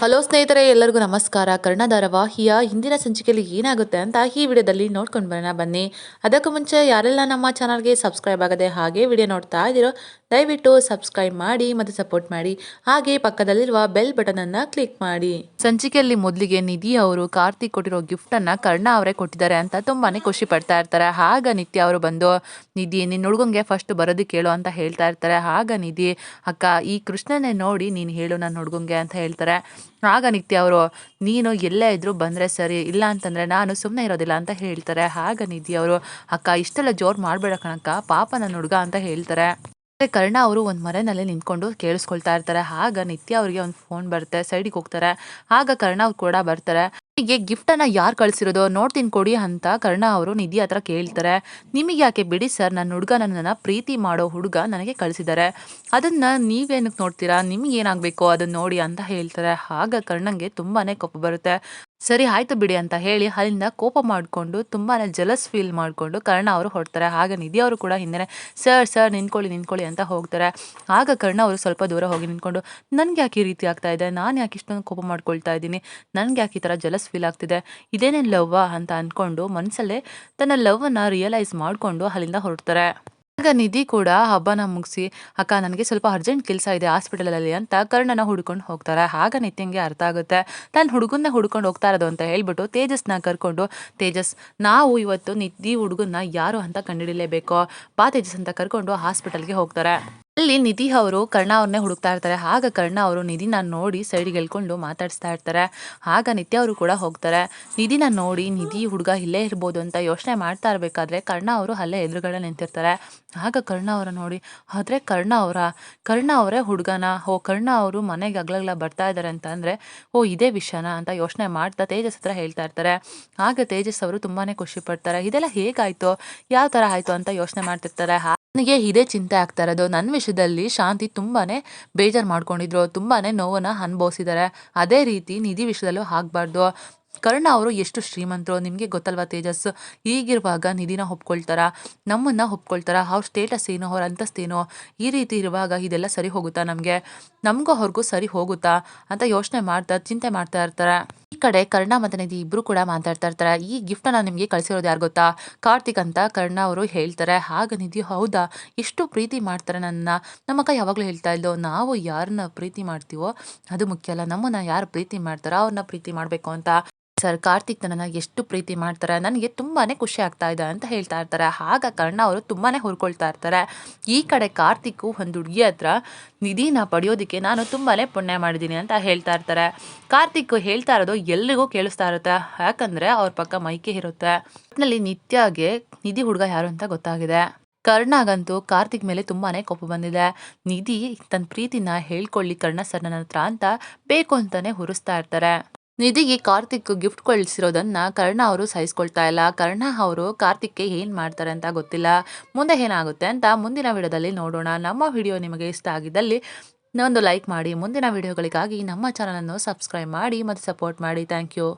Hello ಸ್ನೇಹಿತರೆ, ಎಲ್ಲರಿಗೂ ನಮಸ್ಕಾರ. ಕರ್ಣ ಧಾರಾವಾಹಿಯ ಹಿಂದಿನ ಸಂಚಿಕೆಯಲ್ಲಿ ಏನಾಗುತ್ತೆ ಅಂತ ಈ ವಿಡಿಯೋದಲ್ಲಿ ನೋಡ್ಕೊಂಡು ಬರೋಣ ಬನ್ನಿ. ಅದಕ್ಕೂ ಮುಂಚೆ ಯಾರೆಲ್ಲ ನಮ್ಮ ಚಾನಲ್ಗೆ ಸಬ್ಸ್ಕ್ರೈಬ್ ಆಗದೆ ಹಾಗೆ ವಿಡಿಯೋ ನೋಡ್ತಾ ಇದ್ದೀರೋ ದಯವಿಟ್ಟು ಸಬ್ಸ್ಕ್ರೈಬ್ ಮಾಡಿ, ಮತ್ತು ಸಪೋರ್ಟ್ ಮಾಡಿ. ಹಾಗೆ ಪಕ್ಕದಲ್ಲಿರುವ ಬೆಲ್ ಬಟನ್ ಅನ್ನ ಕ್ಲಿಕ್ ಮಾಡಿ. ಸಂಚಿಕೆಯಲ್ಲಿ ಮೊದಲಿಗೆ ನಿಧಿ ಅವರು ಕಾರ್ತಿಕ್ ಕೊಟ್ಟಿರೋ ಗಿಫ್ಟ್ ಅನ್ನ ಕರ್ಣ ಅವರೇ ಕೊಟ್ಟಿದ್ದಾರೆ ಅಂತ ತುಂಬಾನೇ ಖುಷಿ ಪಡ್ತಾ ಇರ್ತಾರೆ. ಆಗ ನಿತ್ಯ ಅವರು ಬಂದು, ನಿಧಿ, ನಿನ್ನ ಹುಡುಗಂಗೆ ಫಸ್ಟ್ ಬರೋದು ಕೇಳು ಅಂತ ಹೇಳ್ತಾ ಇರ್ತಾರೆ. ಆಗ ನಿಧಿ, ಅಕ್ಕ, ಈ ಕೃಷ್ಣನೇ ನೋಡಿ ನೀನು ಹೇಳು ನನ್ನ ಹುಡುಗಂಗೆ ಅಂತ ಹೇಳ್ತಾರೆ. ಆಗ ನಿತ್ಯ ಅವರು, ನೀನು ಎಲ್ಲೇ ಇದ್ದರೂ ಬಂದರೆ ಸರಿ, ಇಲ್ಲ ಅಂತಂದರೆ ನಾನು ಸುಮ್ಮನೆ ಇರೋದಿಲ್ಲ ಅಂತ ಹೇಳ್ತಾರೆ. ಆಗ ನಿಧಿ ಅವರು, ಅಕ್ಕ, ಇಷ್ಟೆಲ್ಲ ಜೋರು ಮಾಡಬೇಡ ಕಣಕ್ಕ, ಪಾಪ ನನ್ನ ಹುಡುಗ ಅಂತ ಹೇಳ್ತಾರೆ. ಕರ್ಣ ಅವರು ಒಂದು ಮರನಲ್ಲೇ ನಿಂತ್ಕೊಂಡು ಕೇಳಿಸ್ಕೊಳ್ತಾ ಇರ್ತಾರೆ. ಆಗ ನಿತ್ಯ ಅವರಿಗೆ ಒಂದು ಫೋನ್ ಬರುತ್ತೆ ಸೈಡಿಗೆ ಹೋಗ್ತಾರೆ. ಆಗ ಕರ್ಣ ಅವ್ರು ಕೂಡ ಬರ್ತಾರೆ. ಹೀಗೆ ಗಿಫ್ಟನ್ನು ಯಾರು ಕಳಿಸಿರೋದು? ನೋಡ್ತೀನಿ ಕೊಡಿ ಅಂತ ಕರ್ಣ ಅವರು ನಿಧಿ ಹತ್ರ ಕೇಳ್ತಾರೆ. ನಿಮಗೆ ಯಾಕೆ ಬಿಡಿ ಸರ್? ನನ್ನ ಹುಡುಗ ನನ್ನನ್ನು ಪ್ರೀತಿ ಮಾಡೋ ಹುಡುಗ ನನಗೆ ಕಳಿಸಿದ್ದಾರೆ ಅದನ್ನು ನೀವೇನಕ್ಕೆ ನೋಡ್ತೀರಾ? ನಿಮ್ಗೆ ಏನಾಗಬೇಕು? ಅದನ್ನ ನೋಡಿ ಅಂತ ಹೇಳ್ತಾರೆ. ಆಗ ಕರ್ಣಂಗೆ ತುಂಬಾ ಕೋಪ ಬರುತ್ತೆ. ಸರಿ ಆಯ್ತು ಬಿಡಿ ಅಂತ ಹೇಳಿ ಅಲ್ಲಿಂದ ಕೋಪ ಮಾಡಿಕೊಂಡು ತುಂಬಾ ಜಲಸ್ ಫೀಲ್ ಮಾಡಿಕೊಂಡು ಕರ್ಣ ಅವರು ಹೊಡ್ತಾರೆ ಆಗ ನಿಧಿ ಅವರು ಕೂಡ ಹಿಂದೆ ಸರ್ ಸರ್ ನಿಂತ್ಕೊಳ್ಳಿ ನಿಂತ್ಕೊಳ್ಳಿ ಅಂತ ಹೋಗ್ತಾರೆ. ಆಗ ಕರ್ಣ ಅವರು ಸ್ವಲ್ಪ ದೂರ ಹೋಗಿ ನಿಂತ್ಕೊಂಡು, ನನಗೆ ಯಾಕೆ ಈ ರೀತಿ ಆಗ್ತಾ ಇದೆ? ನಾನು ಯಾಕೆ ಇಷ್ಟೊಂದು ಕೋಪ ಮಾಡ್ಕೊಳ್ತಾ ಇದ್ದೀನಿ? ನನಗೆ ಯಾಕೆ ಈ ಥರ ಜಲಸ್ ಫೀಲ್ ಆಗ್ತಿದೆ? ಇದೇನೇ ಲವ್ವಾ? ಅಂತ ಅಂದ್ಕೊಂಡು ಮನಸ್ಸಲ್ಲೇ ತನ್ನ ಲವ್ವನ್ನು ರಿಯಲೈಸ್ ಮಾಡಿಕೊಂಡು ಅಲ್ಲಿಂದ ಹೊರಡ್ತಾರೆ. ಆಗ ನಿಧಿ ಕೂಡ ಹಬ್ಬನ ಮುಗಿಸಿ, ಅಕ್ಕ, ನನಗೆ ಸ್ವಲ್ಪ ಅರ್ಜೆಂಟ್ ಕೆಲಸ ಇದೆ ಹಾಸ್ಪಿಟಲಲ್ಲಿ ಅಂತ ಕರ್ಣನ ಹುಡ್ಕೊಂಡು ಹೋಗ್ತಾರೆ. ಆಗ ನಿತ್ಯಂಗೆ ಅರ್ಥ ಆಗುತ್ತೆ. ತನ್ನ ಹುಡುಗನ್ನ ಹುಡ್ಕೊಂಡು ಹೋಗ್ತಾ ಇರೋದು ಅಂತ ಹೇಳ್ಬಿಟ್ಟು ತೇಜಸ್ನ ಕರ್ಕೊಂಡು, ತೇಜಸ್, ನಾವು ಇವತ್ತು ನಿಧಿ ಹುಡುಗನ್ನ ಯಾರು ಅಂತ ಕಂಡುಹಿಡಿಯಲೇಬೇಕು? ಬಾ, ತೇಜಸ್ ಅಂತ ಕರ್ಕೊಂಡು ಹಾಸ್ಪಿಟಲ್ಗೆ ಹೋಗ್ತಾರೆ. ಅಲ್ಲಿ ನಿಧಿ ಅವರು ಕರ್ಣ ಅವ್ರನ್ನೇ ಹುಡುಕ್ತಾ ಇರ್ತಾರೆ. ಆಗ ಕರ್ಣ ಅವರು ನಿಧಿನ ನೋಡಿ ಸೈಡಿಗೆ ಎಳ್ಕೊಂಡು ಮಾತಾಡಿಸ್ತಾ ಇರ್ತಾರೆ. ಆಗ ನಿತ್ಯ ಅವರು ಕೂಡ ಹೋಗ್ತಾರೆ. ನಿಧಿನ ನೋಡಿ ನಿಧಿ ಹುಡುಗ ಇಲ್ಲೇ ಇರ್ಬೋದು ಅಂತ ಯೋಚನೆ ಮಾಡ್ತಾ ಇರಬೇಕಾದ್ರೆ ಕರ್ಣ ಅವರು ಅಲ್ಲೇ ಎದುರುಗಡೆ ನಿಂತಿರ್ತಾರೆ. ಆಗ ಕರ್ಣ ಅವರ ನೋಡಿ, ಆದರೆ ಕರ್ಣ ಅವರ, ಕರ್ಣ ಅವರೇ ಹುಡುಗನ? ಓ, ಕರ್ಣ ಅವರು ಮನೆಗೆ ಅಗ್ಲಗ್ಲ ಬರ್ತಾ ಇದ್ದಾರೆ ಅಂತ ಅಂದರೆ ಓ, ಇದೇ ವಿಷಯನ? ಅಂತ ಯೋಚನೆ ಮಾಡ್ತಾ ತೇಜಸ್ ಹತ್ರ ಹೇಳ್ತಾ ಇರ್ತಾರೆ. ಆಗ ತೇಜಸ್ ಅವರು ತುಂಬಾ ಖುಷಿ ಪಡ್ತಾರೆ. ಇದೆಲ್ಲ ಹೇಗಾಯಿತು? ಯಾವ ಥರ ಆಯಿತು ಅಂತ ಯೋಚನೆ ಮಾಡ್ತಿರ್ತಾರೆ. ನನಗೆ ಇದೇ ಚಿಂತೆ ಆಗ್ತಾ ಇರೋದು. ನನ್ನ ವಿಷಯದಲ್ಲಿ ಶಾಂತಿ ತುಂಬಾ ಬೇಜಾರು ಮಾಡ್ಕೊಂಡಿದ್ರು. ತುಂಬಾ ನೋವನ್ನು ಅನುಭವಿಸಿದ್ದಾರೆ ಅದೇ ರೀತಿ ನಿಧಿ ವಿಷಯದಲ್ಲೂ ಆಗಬಾರ್ದು. ಕರ್ಣ ಅವರು ಎಷ್ಟು ಶ್ರೀಮಂತರು? ನಿಮಗೆ ಗೊತ್ತಲ್ವಾ ತೇಜಸ್? ಈಗಿರುವಾಗ ನಿಧಿನ ಒಪ್ಕೊಳ್ತಾರ? ನಮ್ಮನ್ನು ಒಪ್ಕೊಳ್ತಾರ? ಅವ್ರ ಸ್ಟೇಟಸ್ ಏನು? ಅವ್ರ ಅಂತಸ್ತೇನೋ ಈ ರೀತಿ ಇರುವಾಗ ಇದೆಲ್ಲ ಸರಿ ಹೋಗುತ್ತಾ ನಮಗೆ? ನಮಗೂ ಅವ್ರಿಗೂ ಸರಿ ಹೋಗುತ್ತಾ? ಅಂತ ಯೋಚನೆ ಮಾಡ್ತಾ, ಚಿಂತೆ ಮಾಡ್ತಾ ಇರ್ತಾರೆ. ಕಡೆ ಕರ್ಣ ಮತ್ತು ನಿಧಿ ಇಬ್ರು ಕೂಡ ಮಾತಾಡ್ತಾ ಇರ್ತಾರೆ. ಈ ಗಿಫ್ಟ್ ನಾನು ನಿಮಗೆ ಕಳಿಸಿರೋದು ಯಾರು ಗೊತ್ತಾ? ಕಾರ್ತಿಕ್ ಅಂತ ಕರ್ಣ ಅವರು ಹೇಳ್ತಾರೆ. ಹಾಗ ನಿಧಿ ಹೌದಾ? ಎಷ್ಟು ಪ್ರೀತಿ ಮಾಡ್ತಾರೆ ನನ್ನ ನಮ್ಮಕ್ಕ ಯಾವಾಗಲೂ ಹೇಳ್ತಾ ಇದ್ದೋ ನಾವು ಯಾರನ್ನ ಪ್ರೀತಿ ಮಾಡ್ತೀವೋ ಅದು ಮುಖ್ಯ ಅಲ್ಲ. ನಮ್ಮನ್ನ ಯಾರು ಪ್ರೀತಿ ಮಾಡ್ತಾರೋ ಅವ್ರನ್ನ ಪ್ರೀತಿ ಮಾಡಬೇಕು ಅಂತ. ಸರ್ ಕಾರ್ತಿಕ್ ನನ್ನನ್ನು ಎಷ್ಟು ಪ್ರೀತಿ ಮಾಡ್ತಾರೆ, ನನಗೆ ತುಂಬಾ ಖುಷಿ ಆಗ್ತಾ ಇದೆ ಅಂತ ಹೇಳ್ತಾ ಇರ್ತಾರೆ. ಆಗ ಕರ್ಣ ಅವರು ತುಂಬಾ ಹುರ್ಕೊಳ್ತಾ ಇರ್ತಾರೆ. ಈ ಕಡೆ ಕಾರ್ತಿಕ್ಕು ಒಂದು ಹುಡುಗಿ ಹತ್ರ ನಿಧಿನ ಪಡೆಯೋದಕ್ಕೆ ನಾನು ತುಂಬಾ ಪುಣ್ಯ ಮಾಡಿದ್ದೀನಿ ಅಂತ ಹೇಳ್ತಾ ಇರ್ತಾರೆ. ಕಾರ್ತಿಕ್ ಹೇಳ್ತಾ ಇರೋದು ಎಲ್ರಿಗೂ ಕೇಳಿಸ್ತಾ ಇರುತ್ತೆ. ಯಾಕಂದರೆ ಅವ್ರ ಪಕ್ಕ ಮೈಕೆ ಇರುತ್ತೆ. ನಲ್ಲಿ ನಿತ್ಯಗೆ ನಿಧಿ ಹುಡುಗ ಯಾರು ಅಂತ ಗೊತ್ತಾಗಿದೆ. ಕರ್ಣಾಗಂತೂ ಕಾರ್ತಿಕ್ ಮೇಲೆ ತುಂಬಾ ಕೋಪ ಬಂದಿದೆ. ನಿಧಿ ತನ್ನ ಪ್ರೀತಿನ ಹೇಳ್ಕೊಳ್ಳಿ ಕರ್ಣ ಸರ್ ನನ್ನ ಹತ್ರ ಅಂತ ಬೇಕು ಅಂತಾನೆ ಹುರಿಸ್ತಾ ಇರ್ತಾರೆ. ನಿಧಿಗೆ ಕಾರ್ತಿಕ್ ಗಿಫ್ಟ್ ಕಳಿಸಿರೋದನ್ನ ಕರ್ಣ ಅವರು ಸಹಿಸ್ಕೊಳ್ತಾ ಇಲ್ಲ. ಕರ್ಣ ಅವರು ಕಾರ್ತಿಕ್ಗೆ ಏನು ಮಾಡ್ತಾರೆ ಅಂತ ಗೊತ್ತಿಲ್ಲ. ಮುಂದೆ ಏನಾಗುತ್ತೆ ಅಂತ ಮುಂದಿನ ವಿಡಿಯೋದಲ್ಲಿ ನೋಡೋಣ. ನಮ್ಮ ವಿಡಿಯೋ ನಿಮಗೆ ಇಷ್ಟ ಆಗಿದ್ದಲ್ಲಿ ಒಂದು ಲೈಕ್ ಮಾಡಿ. ಮುಂದಿನ ವಿಡಿಯೋಗಳಿಗಾಗಿ ನಮ್ಮ ಚಾನಲನ್ನು ಸಬ್ಸ್ಕ್ರೈಬ್ ಮಾಡಿ ಮತ್ತು ಸಪೋರ್ಟ್ ಮಾಡಿ. Thank you.